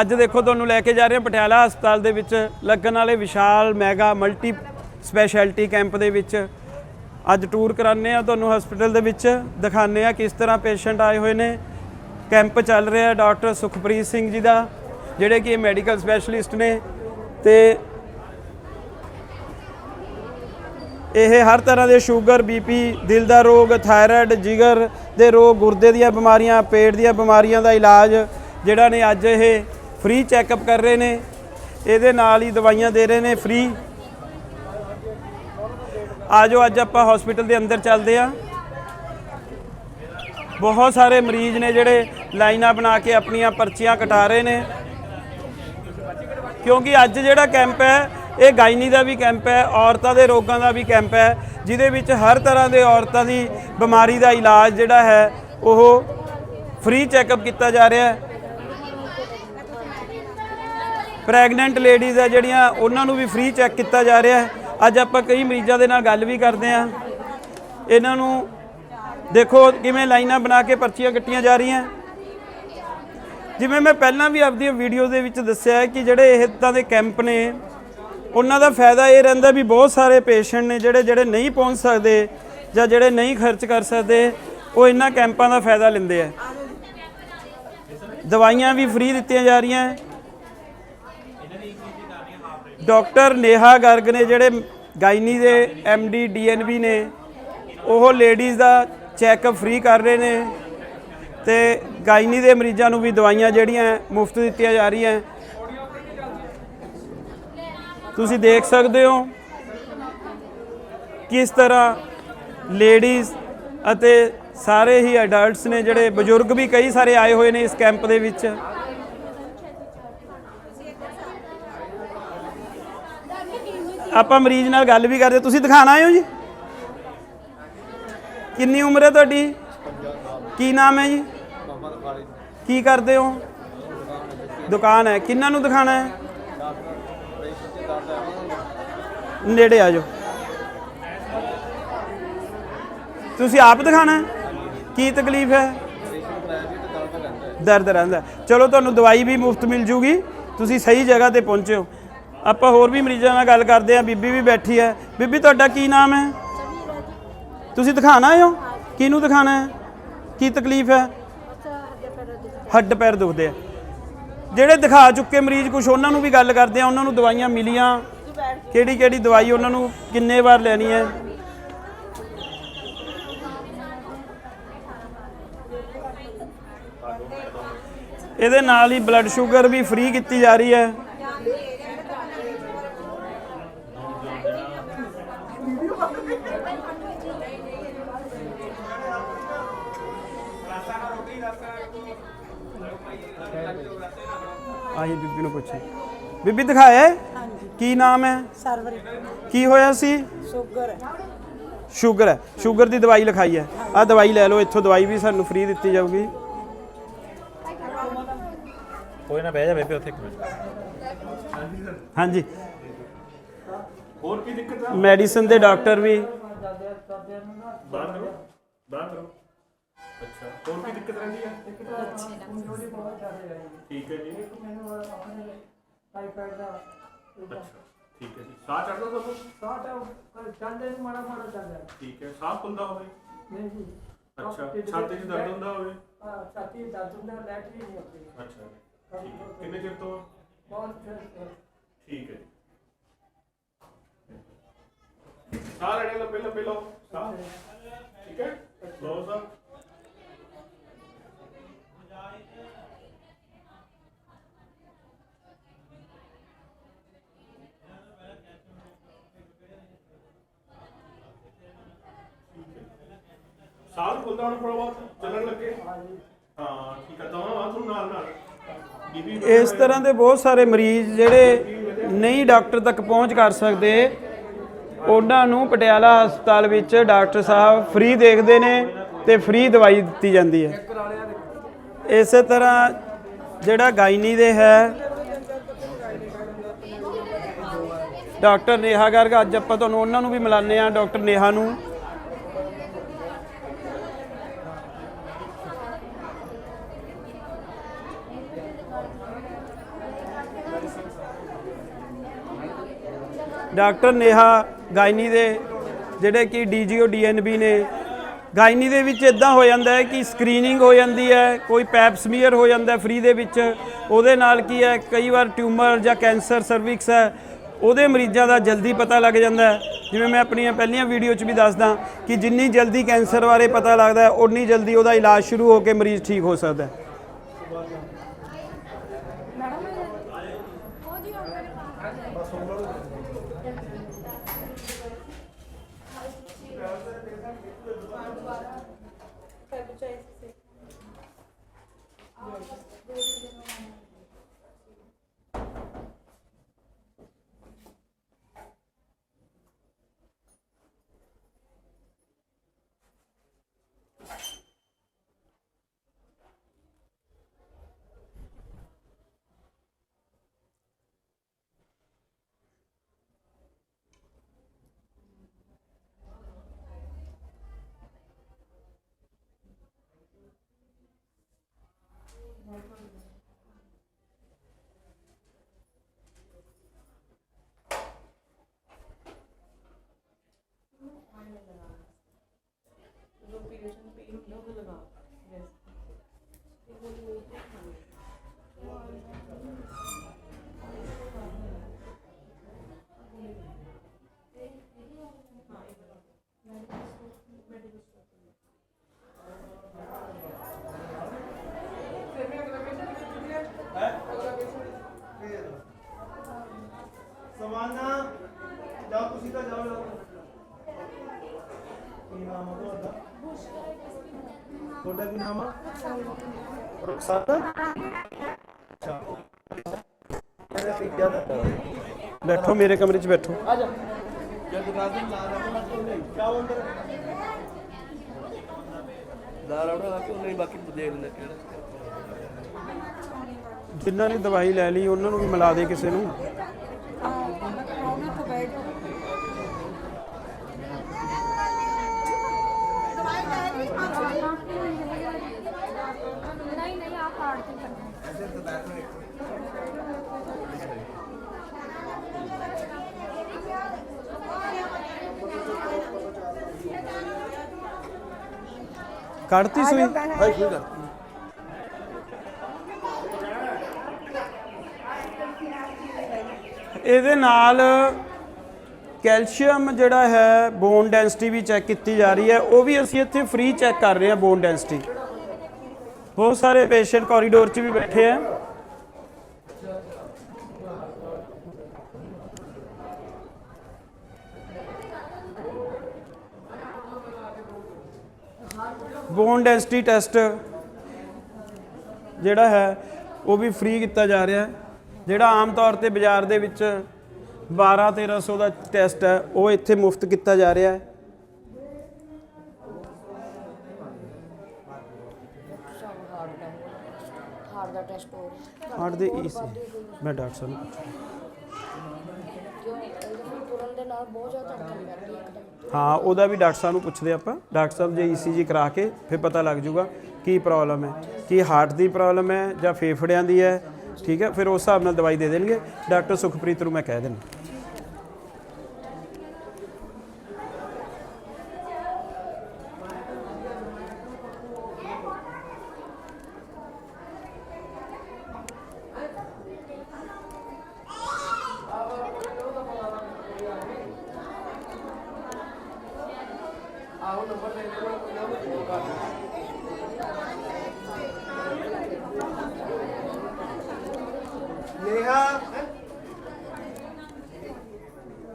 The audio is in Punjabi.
ਅੱਜ ਦੇਖੋ ਤੁਹਾਨੂੰ ਲੈ ਕੇ ਜਾ ਰਹੇ ਹਾਂ ਪਟਿਆਲਾ ਹਸਪਤਾਲ ਦੇ ਵਿੱਚ ਲੱਗਣ ਵਾਲੇ ਵਿਸ਼ਾਲ ਮੈਗਾ ਮਲਟੀ ਸਪੈਸ਼ਲਿਟੀ ਕੈਂਪ ਦੇ ਵਿੱਚ। ਅੱਜ ਟੂਰ ਕਰਾਉਂਦੇ ਆ ਤੁਹਾਨੂੰ ਹਸਪੀਟਲ ਦੇ ਵਿੱਚ ਦਿਖਾਉਂਦੇ ਆ ਕਿਸ ਤਰ੍ਹਾਂ ਪੇਸ਼ੈਂਟ ਆਏ ਹੋਏ ਨੇ। ਕੈਂਪ ਚੱਲ ਰਿਹਾ ਡਾਕਟਰ ਸੁਖਪ੍ਰੀਤ ਸਿੰਘ ਜੀ ਦਾ, ਜਿਹੜੇ ਕਿ ਮੈਡੀਕਲ ਸਪੈਸ਼ਲਿਸਟ ਨੇ ਤੇ ਇਹ ਹਰ ਤਰ੍ਹਾਂ ਦੇ ਸ਼ੂਗਰ ਬੀਪੀ ਦਿਲ ਦਾ ਰੋਗ, ਥਾਇਰਾਇਡ, ਜਿਗਰ ਦੇ ਰੋਗ, ਗੁਰਦੇ ਦੀਆਂ ਬਿਮਾਰੀਆਂ, ਪੇਟ ਦੀਆਂ ਬਿਮਾਰੀਆਂ ਦਾ ਇਲਾਜ ਜਿਹੜਾ ਨੇ ਅੱਜ ਇਹ ਫ੍ਰੀ ਚੈੱਕਅਪ ਕਰ ਰਹੇ ਨੇ। ਇਹਦੇ ਨਾਲ ਹੀ ਦਵਾਈਆਂ ਦੇ ਰਹੇ ਨੇ ਫ੍ਰੀ ਆਜੋ, ਅੱਜ ਆਪਾਂ ਹਸਪੀਟਲ ਦੇ ਅੰਦਰ ਚੱਲਦੇ ਆ ਬਹੁਤ ਸਾਰੇ ਮਰੀਜ਼ ਨੇ ਜਿਹੜੇ ਲਾਈਨਾਂ ਬਣਾ ਕੇ ਆਪਣੀਆਂ ਪਰਚੀਆਂ ਕਟਾ ਰਹੇ ਨੇ। ਕਿਉਂਕਿ ਅੱਜ ਜਿਹੜਾ ਕੈਂਪ ਹੈ, ਇਹ ਗਾਇਨੀ ਦਾ ਵੀ ਕੈਂਪ ਹੈ, ਔਰਤਾਂ ਦੇ ਰੋਗਾਂ ਦਾ ਵੀ ਕੈਂਪ ਹੈ। ਜਿਹਦੇ ਵਿੱਚ ਹਰ ਤਰ੍ਹਾਂ ਦੇ ਔਰਤਾਂ ਦੀ ਬਿਮਾਰੀ ਦਾ ਇਲਾਜ ਜਿਹੜਾ ਹੈ, ਉਹ ਫ੍ਰੀ ਚੈੱਕਅਪ ਕੀਤਾ ਜਾ ਰਿਹਾ ਹੈ। ਪ੍ਰੈਗਨੈਂਟ ਲੇਡੀਜ਼ ਹੈ ਜਿਹੜੀਆਂ, ਉਹਨਾਂ ਨੂੰ ਵੀ ਫ੍ਰੀ ਚੈੱਕ ਕੀਤਾ ਜਾ ਰਿਹਾ ਹੈ। ਅੱਜ ਆਪਾਂ ਕਈ ਮਰੀਜ਼ਾਂ ਦੇ ਨਾਲ ਗੱਲ ਵੀ ਕਰਦੇ ਹਾਂ। ਇਹਨਾਂ ਨੂੰ ਦੇਖੋ ਕਿਵੇਂ ਲਾਈਨਾਂ ਬਣਾ ਕੇ ਪਰਚੀਆਂ ਕੱਟੀਆਂ ਜਾ ਰਹੀਆਂ। ਜਿਵੇਂ ਮੈਂ ਪਹਿਲਾਂ ਵੀ ਆਪਦੀਆਂ ਵੀਡੀਓ ਦੇ ਵਿੱਚ ਦੱਸਿਆ ਹੈ ਕਿ ਜਿਹੜੇ ਇਹ ਤਾਂ ਦੇ ਕੈਂਪ ਨੇ ਉਹਨਾਂ ਦਾ ਫਾਇਦਾ ਇਹ ਰਹਿੰਦਾ ਵੀ ਬਹੁਤ ਸਾਰੇ ਪੇਸ਼ੈਂਟ ਨੇ ਜਿਹੜੇ ਜਿਹੜੇ ਨਹੀਂ ਪਹੁੰਚ ਸਕਦੇ ਜਾਂ ਜਿਹੜੇ ਨਹੀਂ ਖਰਚ ਕਰ ਸਕਦੇ, ਉਹ ਇਹਨਾਂ ਕੈਂਪਾਂ ਦਾ ਫਾਇਦਾ ਲੈਂਦੇ ਆ। ਦਵਾਈਆਂ ਵੀ ਫ੍ਰੀ ਦਿੱਤੀਆਂ ਜਾ ਰਹੀਆਂ। ਹੈ ਡਾਕਟਰ ਨੇਹਾ ਗਰਗ ਨੇ ਜਿਹੜੇ ਗਾਇਨੀ ਦੇ ਡੀ ਡੀਐਨਬੀ ਨੇ, ਉਹ ਲੇਡੀਜ਼ ਦਾ ਚੈੱਕਅਪ ਫ੍ਰੀ ਕਰ ਰਹੇ ਨੇ ਤੇ ਗਾਇਨੀ ਦੇ ਮਰੀਜ਼ਾਂ ਨੂੰ ਵੀ ਦਵਾਈਆਂ ਜਿਹੜੀਆਂ ਮੁਫਤ ਦਿੱਤੀਆਂ ਜਾ ਰਹੀਆਂ। ਤੁਸੀਂ ਦੇਖ ਸਕਦੇ ਹੋ ਕਿਸ ਤਰ੍ਹਾਂ ਲੇਡੀਜ਼ ਅਤੇ ਸਾਰੇ ਹੀ ਅਡਲਟਸ ਨੇ ਜਿਹੜੇ ਬਜ਼ੁਰਗ ਵੀ ਕਈ ਸਾਰੇ ਆਏ ਹੋਏ ਨੇ ਇਸ ਕੈਂਪ ਦੇ ਵਿੱਚ। ਆਪਾਂ ਮਰੀਜ਼ ਨਾਲ ਗੱਲ ਵੀ ਕਰਦੇ। ਤੁਸੀਂ ਦਿਖਾਣਾ ਆਏ ਹੋ ਜੀ। ਕਿੰਨੀ ਉਮਰ ਹੈ ਤੁਹਾਡੀ? ਕੀ ਨਾਮ ਹੈ ਜੀ? ਕੀ ਕਰਦੇ ਹੋ? ਦੁਕਾਨ ਹੈ। ਕਿੰਨਾਂ ਨੂੰ ਦਿਖਾਣਾ ਹੈ? ਨੇੜੇ ਆ ਜਾਓ। ਤੁਸੀਂ ਆਪ ਦਿਖਾਣਾ ਕੀ ਤਕਲੀਫ ਹੈ? ਦਰਦ ਰਹਿੰਦਾ ਚਲੋ, ਤੁਹਾਨੂੰ ਦਵਾਈ ਵੀ ਮੁਫਤ ਮਿਲ ਜੂਗੀ। ਤੁਸੀਂ ਸਹੀ ਜਗ੍ਹਾ ਤੇ ਪਹੁੰਚੇ ਹੋ। ਆਪਾਂ ਹੋਰ ਵੀ ਮਰੀਜ਼ਾਂ ਨਾਲ ਗੱਲ ਕਰਦੇ ਆ ਬੀਬੀ ਵੀ ਬੈਠੀ ਹੈ। ਬੀਬੀ, ਤੁਹਾਡਾ ਕੀ ਨਾਮ ਹੈ? ਤੁਸੀਂ ਦਿਖਾਣਾ ਆਏ ਹੋ? ਕਿਹਨੂੰ ਦਿਖਾਣਾ ਹੈ? ਕੀ ਤਕਲੀਫ ਹੈ? ਹੱਡ ਪੈਰ ਦੁਖਦੇ ਆ। ਜਿਹੜੇ ਦਿਖਾ ਚੁੱਕੇ ਮਰੀਜ਼ ਕੁਝ ਉਹਨਾਂ ਨੂੰ ਵੀ ਗੱਲ ਕਰਦੇ ਆ ਉਹਨਾਂ ਨੂੰ ਦਵਾਈਆਂ ਮਿਲੀਆਂ। ਕਿਹੜੀ ਕਿਹੜੀ ਦਵਾਈ ਉਹਨਾਂ ਨੂੰ ਕਿੰਨੇ ਵਾਰ ਲੈਣੀ ਹੈ? ਇਹਦੇ ਨਾਲ ਹੀ ਬਲੱਡ ਸ਼ੂਗਰ ਵੀ ਫ੍ਰੀ ਕੀਤੀ ਜਾ ਰਹੀ ਹੈ। ਆਹੀ ਬੀਬੀ ਨੂੰ ਪੁੱਛੇ। ਬੀਬੀ ਦਿਖਾਇਆ ਹੈ? ਕੀ ਨਾਮ ਹੈ? ਸਰਵਰ। ਕੀ ਹੋਇਆ ਸੀ? ਸ਼ੂਗਰ। ਸ਼ੂਗਰ ਹੈ। ਸ਼ੂਗਰ ਦੀ ਦਵਾਈ ਲਿਖਾਈ ਹੈ। ਆ ਦਵਾਈ ਲੈ ਲਓ ਇੱਥੋਂ ਦਵਾਈ ਵੀ ਸਾਨੂੰ ਫ੍ਰੀ ਦਿੱਤੀ ਜਾਊਗੀ। ਕੋਈ ਨਾ ਬਹਿ ਜਾ ਬੇਬੇ ਉੱਥੇ ਇੱਕ ਮਿੰਟ। ਹਾਂਜੀ। ਹੋਰ ਕੀ ਦਿੱਕਤ ਆ ਮੈਡੀਸਨ ਦੇ ਡਾਕਟਰ ਵੀ। ਬਾਹਰ ਕਰੋ ਬਾਹਰ ਕਰੋ ਅੱਛਾ। ਹੋਰ ਕੀ ਦਿੱਕਤ ਰਹਿੰਦੀ ਆ ਠੀਕ ਹੈ ਜੀ। ਟਾਈਫਾਇਡ ਦਾ। ਅੱਛਾ ਠੀਕ ਹੈ ਜੀ। ਸਾਹ ਚੜਦਾ ਤੁਹਾਨੂੰ? ਸਾਟ ਚੱਲਦੇ ਨੂੰ ਮਾੜਾ ਮਾੜਾ ਚੱਲਦਾ। ਠੀਕ ਹੈ ਸਾਹ ਫੁੱਲਦਾ ਹੋਵੇ? ਨਹੀਂ ਜੀ। ਅੱਛਾ ਛਾਤੀ 'ਚ ਦਰਦ ਹੁੰਦਾ ਹੋਵੇ? ਹਾਂ ਛਾਤੀ ਦਰਦ ਹੁੰਦਾ ਲੈਟ ਵੀ ਨਹੀਂ ਆਉਂਦੀ ਅੱਛਾ ਠੀਕ ਹੈ। ਕਿੰਨੇ ਚਿਰ ਤੋਂ? ਬਹੁਤ ਠੀਕ ਹੈ ਜੀ। ਸਾਹ ਲੈਣੇ ਲੰਬੇ ਲੰਬੇ ਲਓ। ਸਾਹ। ਠੀਕ ਹੈ। ਲਓ ਸਾਹ। ਖੁੱਲਦਾ ਹੁਣ ਥੋੜਾ ਬਹੁਤ ਚੱਲਣ ਲੱਗੇ। ਹਾਂ, ਠੀਕ ਹੈ ਦਵਾ ਬਾਥਰੂਮ ਨਾਲ ਨਾਲ। ਬੀਬੀ ਇਸ ਤਰ੍ਹਾਂ ਦੇ ਬਹੁਤ ਸਾਰੇ ਮਰੀਜ਼ ਜਿਹੜੇ ਨਹੀਂ ਡਾਕਟਰ ਤੱਕ ਪਹੁੰਚ ਕਰ ਸਕਦੇ, ਉਹਨਾਂ ਨੂੰ ਪਟਿਆਲਾ ਹਸਪਤਾਲ ਵਿੱਚ ਡਾਕਟਰ ਸਾਹਿਬ ਫ੍ਰੀ ਦੇਖਦੇ ਨੇ ਤੇ ਫ੍ਰੀ ਦਵਾਈ ਦਿੱਤੀ ਜਾਂਦੀ ਹੈ। ਇਸੇ ਤਰ੍ਹਾਂ ਜਿਹੜਾ ਗਾਇਨੀ ਦੇ ਹੈ, ਡਾਕਟਰ ਨੇਹਾ ਗਰਗ, ਅੱਜ ਆਪਾਂ ਤੁਹਾਨੂੰ ਉਹਨਾਂ ਨੂੰ ਵੀ ਮਿਲਾਨੇ ਆ ਡਾਕਟਰ ਨੇਹਾ ਨੂੰ। ਡਾਕਟਰ ਨੇਹਾ ਗਾਇਨੀ ਦੇ, ਜਿਹੜੇ ਕਿ ਡੀਜੀਓ, ਡੀਐਨਬੀ ਨੇ, ਗਾਇਨੀ ਦੇ ਵਿੱਚ ਇਦਾਂ ਹੋ ਜਾਂਦਾ ਹੈ ਕਿ ਸਕਰੀਨਿੰਗ ਹੋ ਜਾਂਦੀ ਹੈ, ਕੋਈ ਪੈਪ ਸਮੀਅਰ ਹੋ ਜਾਂਦਾ ਫ੍ਰੀ ਦੇ ਵਿੱਚ, ਉਹਦੇ ਨਾਲ ਕੀ ਹੈ, ਕਈ ਵਾਰ ਟਿਊਮਰ ਜਾਂ ਕੈਂਸਰ ਸਰਵਿਕਸ ਹੈ, ਉਹਦੇ ਮਰੀਜ਼ਾਂ ਦਾ ਜਲਦੀ ਪਤਾ ਲੱਗ ਜਾਂਦਾ ਜਿਵੇਂ ਮੈਂ ਆਪਣੀਆਂ ਪਹਿਲੀਆਂ ਵੀਡੀਓ 'ਚ ਵੀ ਦੱਸਦਾ ਕਿ ਜਿੰਨੀ ਜਲਦੀ ਕੈਂਸਰ ਬਾਰੇ ਪਤਾ ਲੱਗਦਾ ਹੈ ਉਨੀ ਜਲਦੀ ਉਹਦਾ ਇਲਾਜ ਸ਼ੁਰੂ ਹੋ ਕੇ ਮਰੀਜ਼ ਠੀਕ ਹੋ ਸਕਦਾ ਹੈ। 아, ਉਹਨਾਂ ਦਾ ਨਹੀਂ ਬਾਕੀ ਦੇਖ ਲੈ ਕਿਹੜਾ? ਜਿਨ੍ਹਾਂ ਨੇ ਦਵਾਈ ਲੈ ਲਈ ਉਹਨਾਂ ਨੂੰ ਵੀ ਮਿਲਾ ਦੇ ਕਿਸੇ ਨੂੰ। ਕੱਢਤੀ ਸੂਈ? ਭਾਈ ਕੋਈ ਗੱਲ ਇਹਦੇ ਨਾਲ ਕੈਲਸ਼ੀਅਮ ਜਿਹੜਾ ਹੈ ਬੋਨ ਡੈਂਸਿਟੀ ਵੀ ਚੈੱਕ ਕੀਤੀ ਜਾ ਰਹੀ ਹੈ। ਉਹ ਵੀ ਅਸੀਂ ਇੱਥੇ ਫ੍ਰੀ ਚੈੱਕ ਕਰ ਰਹੇ ਹਾਂ ਬੋਨ ਡੈਂਸਿਟੀ ਬਹੁਤ ਸਾਰੇ ਪੇਸ਼ੈਂਟ ਕੋਰੀਡੋਰ 'ਚ ਵੀ ਬੈਠੇ ਆ। ਬੋਨ ਡੈਂਸਿਟੀ ਟੈਸਟ ਜਿਹੜਾ ਹੈ, ਉਹ ਵੀ ਫ੍ਰੀ ਕੀਤਾ ਜਾ ਰਿਹਾ ਹੈ। ਜਿਹੜਾ ਆਮ ਤੌਰ ਤੇ ਬਾਜ਼ਾਰ ਦੇ ਵਿੱਚ 12 1300 ਦਾ ਟੈਸਟ ਹੈ, ਉਹ ਇੱਥੇ ਮੁਫਤ ਕੀਤਾ ਜਾ ਰਿਹਾ ਹੈ। ਹਾਰਟ ਦਾ ਟੈਸਟ ਹੋ ਰਿਹਾ। ਹਾਰਟ ਦੇ ਈਸੀ ਮੈਂ ਡਾਕਟਰ ਸਾਹਿਬ ਨੂੰ ਤੁਰਨ ਦੇ ਨਾਲ ਬਹੁਤ ਜ਼ਿਆਦਾ ਧੜਕਣ ਕਰਦੀ ਹੈ ਇੱਕਦਮ ਹਾਂ ਉਹਦਾ ਵੀ ਡਾਕਟਰ ਸਾਹਿਬ ਨੂੰ ਪੁੱਛਦੇ ਆਪਾਂ। ਡਾਕਟਰ ਸਾਹਿਬ ਜੇ ਈਸੀਜੀ ਕਰਾ ਕੇ ਫਿਰ ਪਤਾ ਲੱਗ ਜਾਊਗਾ ਕੀ ਪ੍ਰੋਬਲਮ ਹੈ। ਕੀ ਹਾਰਟ ਦੀ ਪ੍ਰੋਬਲਮ ਹੈ ਜਾਂ ਫੇਫੜਿਆਂ ਦੀ ਹੈ। ਠੀਕ ਹੈ ਫਿਰ ਉਸ ਹਿਸਾਬ ਨਾਲ ਦਵਾਈ ਦੇ ਦੇਣਗੇ। ਡਾਕਟਰ ਸੁਖਪ੍ਰੀਤ ਨੂੰ ਮੈਂ ਕਹਿ ਦੇਣਾ 頑張ってください。